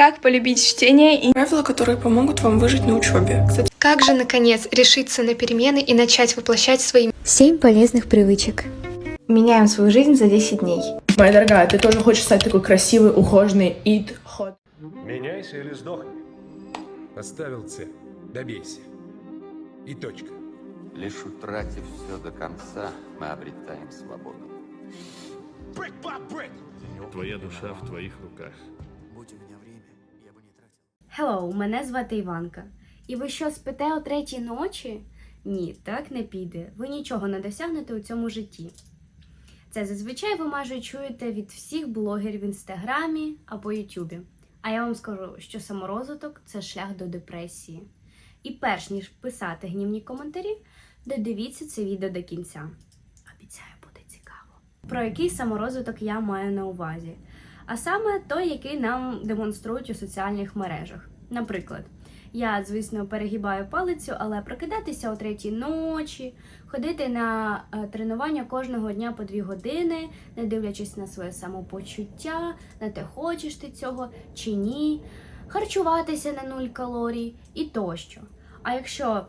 Как полюбить чтение и Правила, которые помогут вам выжить на учебе. Кстати, Как же, наконец, решиться на перемены и начать воплощать свои 7 полезных привычек. меняем свою жизнь за 10 дней. моя дорогая, ты тоже хочешь стать такой красивый, ухоженный, ит, хот. Меняйся или сдохни. Поставил цель. Добейся. И точка. Лишь утратив все до конца, мы обретаем свободу. Твоя душа в твоих руках. Hello, мене звати Іванка. І ви що спите о третій ночі? Ні, так не піде. Ви нічого не досягнете у цьому житті. Це зазвичай ви майже чуєте від всіх блогерів в інстаграмі або Ютубі. А я вам скажу, що саморозвиток це шлях до депресії. І перш ніж писати гнівні коментарі, додивіться це відео до кінця. Обіцяю, буде цікаво. Про який саморозвиток я маю на увазі? А саме той, який нам демонструють у соціальних мережах. Наприклад, я, звісно, перегибаю палицю, але прокидатися о третій ночі, ходити на е, тренування кожного дня по дві години, не дивлячись на своє самопочуття, на те, хочеш ти цього чи ні, харчуватися на нуль калорій і тощо. А якщо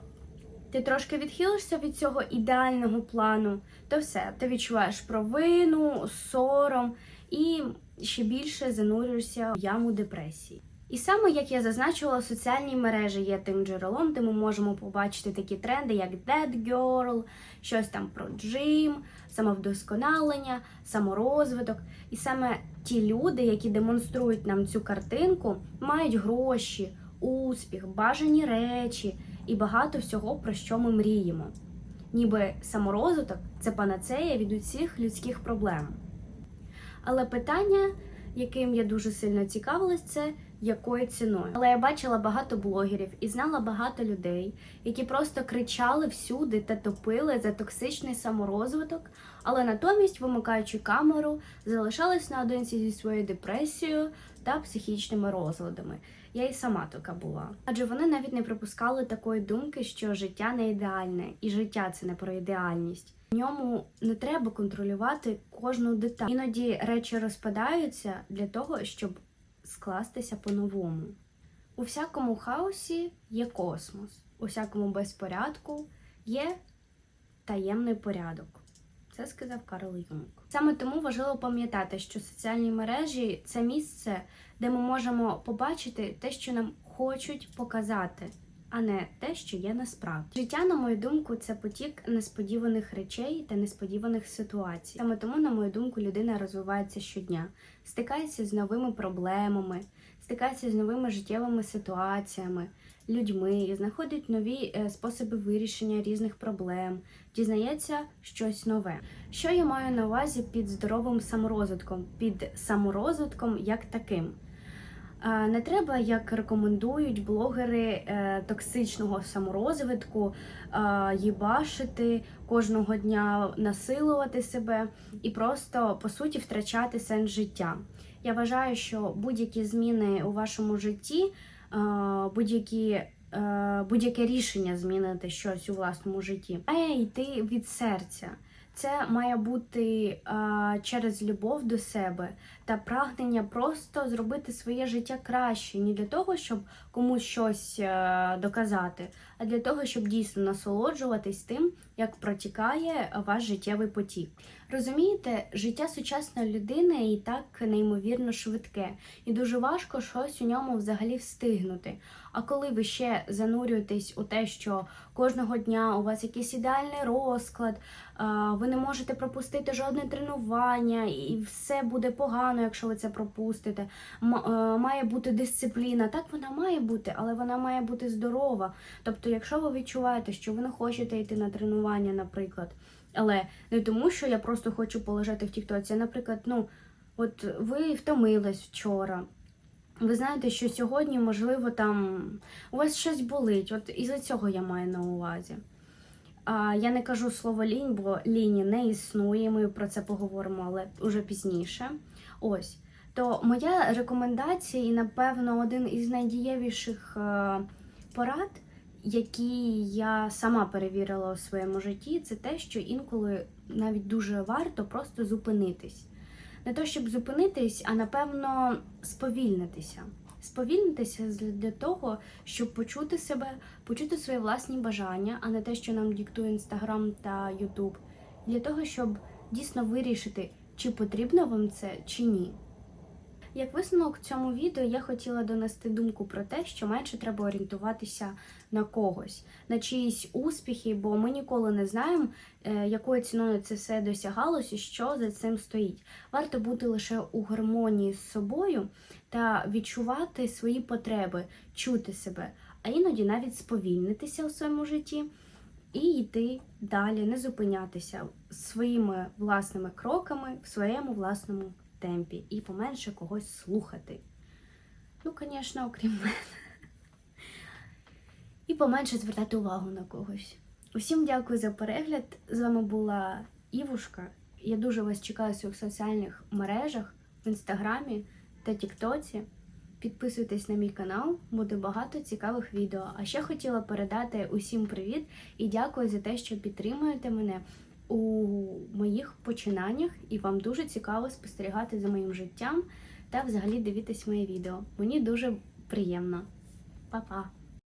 ти трошки відхилишся від цього ідеального плану, то все, ти відчуваєш провину, сором і ще більше занурюєшся в яму депресії. І саме як я зазначила, соціальні мережі є тим джерелом, де ми можемо побачити такі тренди, як Dead Girl, щось там про джим, самовдосконалення, саморозвиток. І саме ті люди, які демонструють нам цю картинку, мають гроші, успіх, бажані речі і багато всього, про що ми мріємо. Ніби саморозвиток це панацея від усіх людських проблем. Але питання, яким я дуже сильно цікавилась, це якою ціною. Але я бачила багато блогерів і знала багато людей, які просто кричали всюди та топили за токсичний саморозвиток, але натомість, вимикаючи камеру, залишались наодинці зі своєю депресією та психічними розладами. Я і сама така була. Адже вони навіть не припускали такої думки, що життя не ідеальне, і життя це не про ідеальність. В ньому не треба контролювати кожну деталь. Іноді речі розпадаються для того, щоб скластися по-новому. У всякому хаосі є космос, у всякому безпорядку є таємний порядок. Це сказав Карл Юнг. Саме тому важливо пам'ятати, що соціальні мережі це місце, де ми можемо побачити те, що нам хочуть показати, а не те, що є насправді. Життя, на мою думку, це потік несподіваних речей та несподіваних ситуацій. Саме тому, на мою думку, людина розвивається щодня, стикається з новими проблемами, стикається з новими життєвими ситуаціями, людьми, знаходить нові е, способи вирішення різних проблем, дізнається щось нове. Що я маю на увазі під здоровим саморозвитком, під саморозвитком як таким? Не треба, як рекомендують блогери е, токсичного саморозвитку, їбашити кожного дня, насилувати себе і просто по суті втрачати сенс життя. Я вважаю, що будь-які зміни у вашому житті, будь-які е, будь-яке рішення змінити щось у власному житті, має йти від серця. Це має бути е, через любов до себе та прагнення просто зробити своє життя краще, не для того, щоб комусь щось е, доказати, а для того, щоб дійсно насолоджуватись тим, як протікає ваш життєвий потік. Розумієте, життя сучасної людини і так неймовірно швидке, і дуже важко щось у ньому взагалі встигнути. А коли ви ще занурюєтесь у те, що кожного дня у вас якийсь ідеальний розклад, ви не можете пропустити жодне тренування, і все буде погано, якщо ви це пропустите. Е, має бути дисципліна. Так вона має бути, але вона має бути здорова. Тобто, якщо ви відчуваєте, що ви не хочете йти на тренування, наприклад, але не тому, що я просто хочу полежати в Тіктоці, наприклад, ну, от ви втомились вчора. Ви знаєте, що сьогодні, можливо, там у вас щось болить. От із-за цього я маю на увазі. А, я не кажу слово лінь, бо ліні не існує. Ми про це поговоримо, але уже пізніше. Ось. То моя рекомендація, і, напевно, один із найдієвіших е, порад, які я сама перевірила у своєму житті, це те, що інколи навіть дуже варто просто зупинитись. Не то, щоб зупинитись, а напевно сповільнитися. Сповільнитися для того, щоб почути себе, почути свої власні бажання, а не те, що нам диктує Інстаграм та Ютуб. Для того, щоб дійсно вирішити, чи потрібно вам це, чи ні. Як висновок в цьому відео я хотіла донести думку про те, що менше треба орієнтуватися на когось, на чиїсь успіхи, бо ми ніколи не знаємо, е, якою ціною це все досягалось і що за цим стоїть. Варто бути лише у гармонії з собою та відчувати свої потреби, чути себе, а іноді навіть сповільнитися у своєму житті і йти далі, не зупинятися своїми власними кроками в своєму власному темпі і поменше когось слухати. Ну, звісно, окрім мене. І поменше звертати увагу на когось. Усім дякую за перегляд. З вами була Івушка. Я дуже вас чекаю в своїх соціальних мережах в інстаграмі та Тіктоці. Підписуйтесь на мій канал, буде багато цікавих відео. А ще хотіла передати усім привіт і дякую за те, що підтримуєте мене у моїх починаннях, і вам дуже цікаво спостерігати за моїм життям та взагалі дивитись моє відео. Мені дуже приємно. Па-па!